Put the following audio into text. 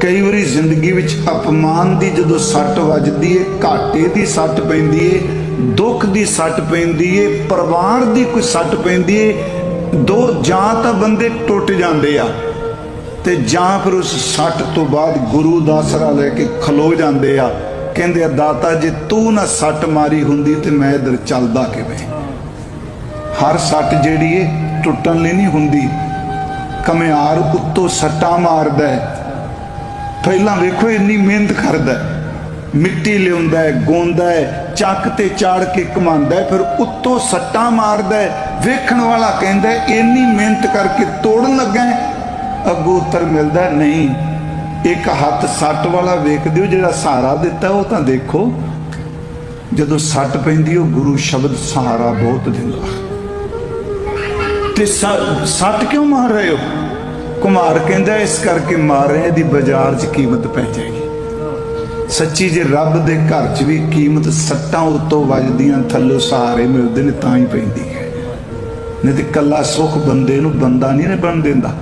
ਕਈ ਵਾਰੀ ਜ਼ਿੰਦਗੀ ਵਿੱਚ ਅਪਮਾਨ ਦੀ ਜਦੋਂ ਸੱਟ ਵੱਜਦੀ ਏ, ਘਾਟੇ ਦੀ ਸੱਟ ਪੈਂਦੀ ਏ, ਦੁੱਖ ਦੀ ਸੱਟ ਪੈਂਦੀ ਏ, ਪਰਿਵਾਰ ਦੀ ਕੋਈ ਸੱਟ ਪੈਂਦੀ ਏ, ਦੋ ਜਾਂ ਤਾਂ ਬੰਦੇ ਟੁੱਟ ਜਾਂਦੇ ਆ ਤੇ ਜਾਂ ਫਿਰ ਉਸ ਸੱਟ ਤੋਂ ਬਾਅਦ ਗੁਰੂ ਦਾ ਸਰਾ ਲੈ ਕੇ ਖਲੋ ਜਾਂਦੇ ਆ। ਕਹਿੰਦੇ ਆ, ਦਾਤਾ, ਜੇ ਤੂੰ ਨਾ ਸੱਟ ਮਾਰੀ ਹੁੰਦੀ ਤੇ ਮੈਂ ਇਧਰ ਚੱਲਦਾ ਕਿਵੇਂ? ਹਰ ਸੱਟ ਜਿਹੜੀ ਏ, ਟੁੱਟਣ ਲਈ ਨਹੀਂ ਹੁੰਦੀ। ਕਮਿਆਰ ਉੱਤੋਂ ਸੱਟਾਂ ਮਾਰਦਾ ਹੈ ਪਹਿਲਾਂ ਵੇਖੋ ਇੰਨੀ ਮਿਹਨਤ ਕਰਦਾ ਮਿੱਟੀ ਲਿਆਉਂਦਾ ਹੈ, ਗੋਂਦਾ ਹੈ, ਚੱਕ ਤੇ ਚਾੜ ਕੇ ਕਮਾਉਂਦਾ ਫਿਰ ਉੱਤੋਂ ਸੱਟਾਂ ਮਾਰਦਾ ਹੈ, ਵੇਖਣ ਵਾਲਾ ਕਹਿੰਦਾ ਇੰਨੀ ਮਿਹਨਤ ਕਰਕੇ ਤੋੜਨ ਲੱਗਾ ਅੱਗੋਂ ਉੱਤਰ ਮਿਲਦਾ ਨਹੀਂ, ਇੱਕ ਹੱਥ ਸੱਟ ਵਾਲਾ ਵੇਖਦੇ ਹੋ ਜਿਹੜਾ ਸਹਾਰਾ ਦਿੱਤਾ ਉਹ ਤਾਂ ਦੇਖੋ। ਜਦੋਂ ਸੱਟ ਪੈਂਦੀ, ਉਹ ਗੁਰੂ ਸ਼ਬਦ ਸਹਾਰਾ ਬਹੁਤ ਦਿੰਦਾ। ਤੇ ਸੱਟ ਕਿਉਂ ਮਾਰ ਰਹੇ ਹੋ? ਕੁਮਾਰ ਕਹਿੰਦਾ, ਇਸ ਕਰਕੇ ਮਾਰ ਰਹੇ ਦੀ ਬਾਜ਼ਾਰ 'ਚ ਕੀਮਤ ਪੈ ਜਾਏਗੀ। ਸੱਚੀ ਜੇ ਰੱਬ ਦੇ ਘਰ 'ਚ ਵੀ ਕੀਮਤ ਸੱਟਾਂ ਉੱਤੋਂ ਵੱਜਦੀਆਂ, ਥੱਲੋਂ ਸਹਾਰੇ ਮਿਲਦੇ ਨੇ, ਤਾਂ ਹੀ ਪੈਂਦੀ ਹੈ। ਨਹੀਂ ਤੇ ਕੱਲਾ ਸੁਖ ਬੰਦੇ ਨੂੰ ਬੰਦਾ ਨਹੀਂ ਨੇ ਬਣ ਦਿੰਦਾ।